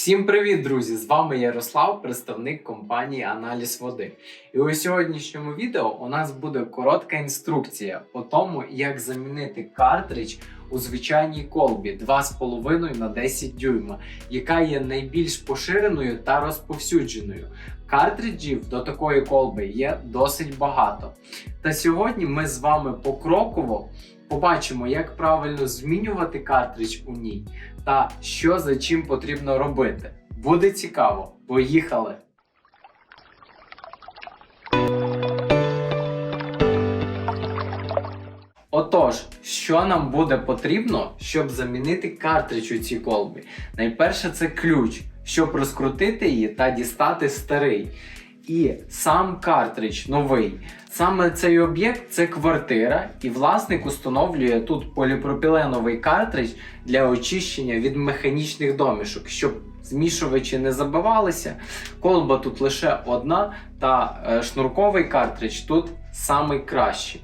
Всім привіт, друзі! З вами Ярослав, представник компанії Аналіз води. І у сьогоднішньому відео у нас буде коротка інструкція по тому, як замінити картридж у звичайній колбі 2,5 на 10 дюйма, яка є найбільш поширеною та розповсюдженою. Картриджів до такої колби є досить багато. Та сьогодні ми з вами покроково побачимо, як правильно змінювати картридж у ній та що за чим потрібно робити. Буде цікаво. Поїхали! Отож, що нам буде потрібно, щоб замінити картридж у цій колбі? Найперше це ключ, щоб розкрутити її та дістати старий. І сам картридж новий. Саме цей об'єкт це квартира, і власник установлює тут поліпропіленовий картридж для очищення від механічних домішок, щоб змішувачі не забивалися. Колба тут лише одна, та е, шнурковий картридж тут самий кращий.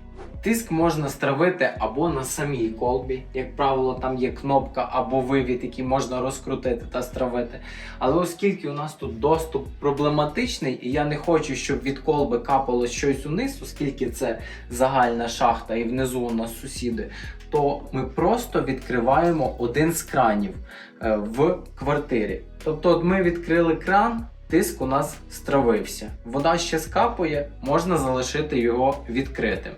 Тиск можна стравити або на самій колбі, як правило, там є кнопка або вивід, який можна розкрутити та стравити. Але оскільки у нас тут доступ проблематичний, і я не хочу, щоб від колби капало щось униз, оскільки це загальна шахта і внизу у нас сусіди, то ми просто відкриваємо один з кранів е, в квартирі. Тобто, от ми відкрили кран. Тиск у нас стравився. Вода ще скапує, можна залишити його відкритим.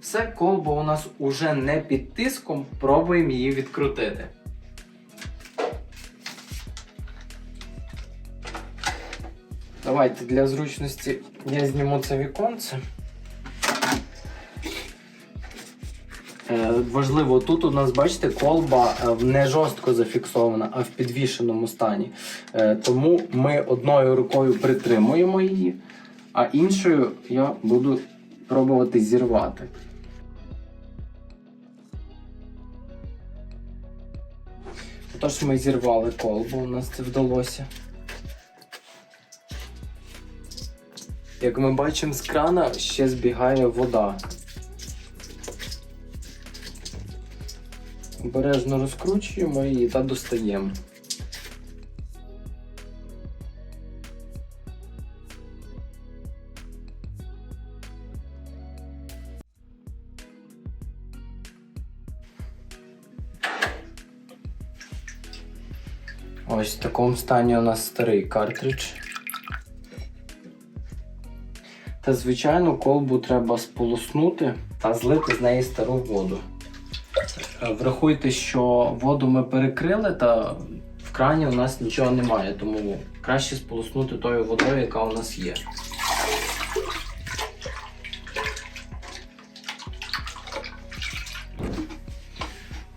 Все, колба у нас уже не під тиском, пробуємо її відкрутити. Давайте для зручності я зніму це віконце. Е, Важливо, тут у нас, бачите, колба е, не жорстко зафіксована, а в підвішеному стані. Е, Тому ми одною рукою притримуємо її, а іншою я буду пробувати зірвати. Тож ми зірвали колбу, у нас це вдалося. Як ми бачимо з крана, ще збігає вода. Обережно розкручуємо її та достаємо. Ось в такому стані у нас старий картридж. Та звичайно колбу треба сполоснути та злити з неї стару воду. Е, Врахуйте, що воду ми перекрили, та в крані у нас нічого немає, тому краще сполоснути тою водою, яка у нас є.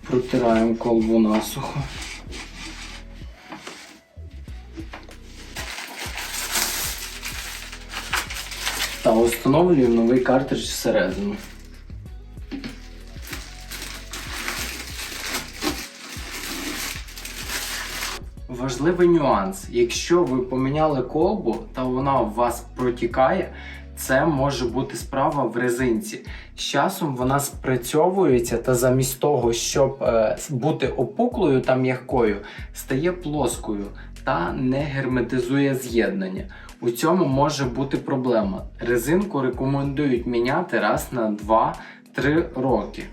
Протираємо колбу насухо. Та встановлюємо новий картридж всередину. Важливий нюанс. Якщо ви поміняли колбу та вона у вас протікає, це може бути справа в резинці. З часом вона спрацьовується та замість того, щоб е, бути опуклою та м'якою, стає плоскою та не герметизує з'єднання. У цьому може бути проблема. Резинку рекомендують міняти раз на 2-3 роки.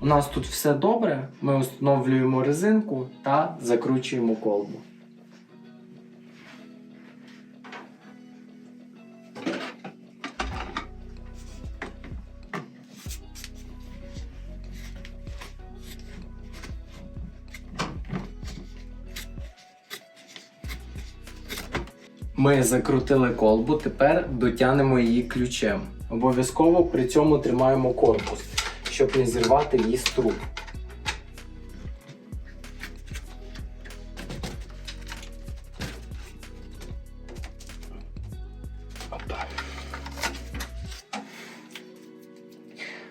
У нас тут все добре. Ми встановлюємо резинку та закручуємо колбу. Ми закрутили колбу, тепер дотянемо її ключем. Обов'язково при цьому тримаємо корпус, щоб не зірвати її з труб.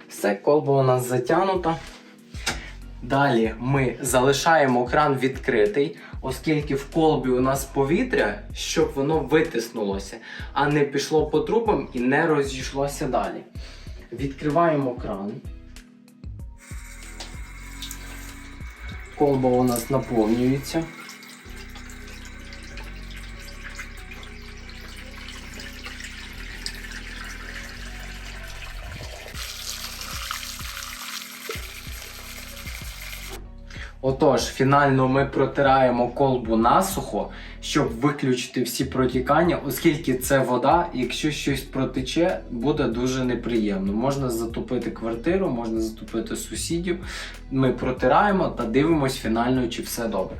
Все, колба у нас затягнута. Далі ми залишаємо кран відкритий, оскільки в колбі у нас повітря, щоб воно витиснулося, а не пішло по трубам і не розійшлося далі. Відкриваємо кран. Колба у нас наповнюється. Отож, фінально ми протираємо колбу насухо, щоб виключити всі протікання, оскільки це вода, якщо щось протече, буде дуже неприємно. Можна затопити квартиру, можна затопити сусідів. Ми протираємо та дивимось фінально, чи все добре.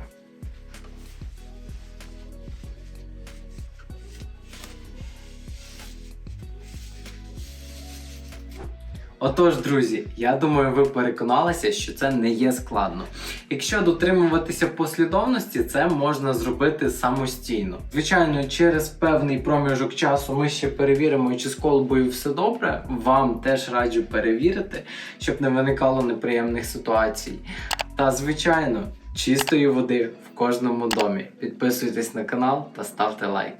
Отож, друзі, я думаю, ви переконалися, що це не є складно. Якщо дотримуватися послідовності, це можна зробити самостійно. Звичайно, через певний проміжок часу ми ще перевіримо, чи з колбою все добре. Вам теж раджу перевірити, щоб не виникало неприємних ситуацій. Та звичайно, чистої води в кожному домі. Підписуйтесь на канал та ставте лайк.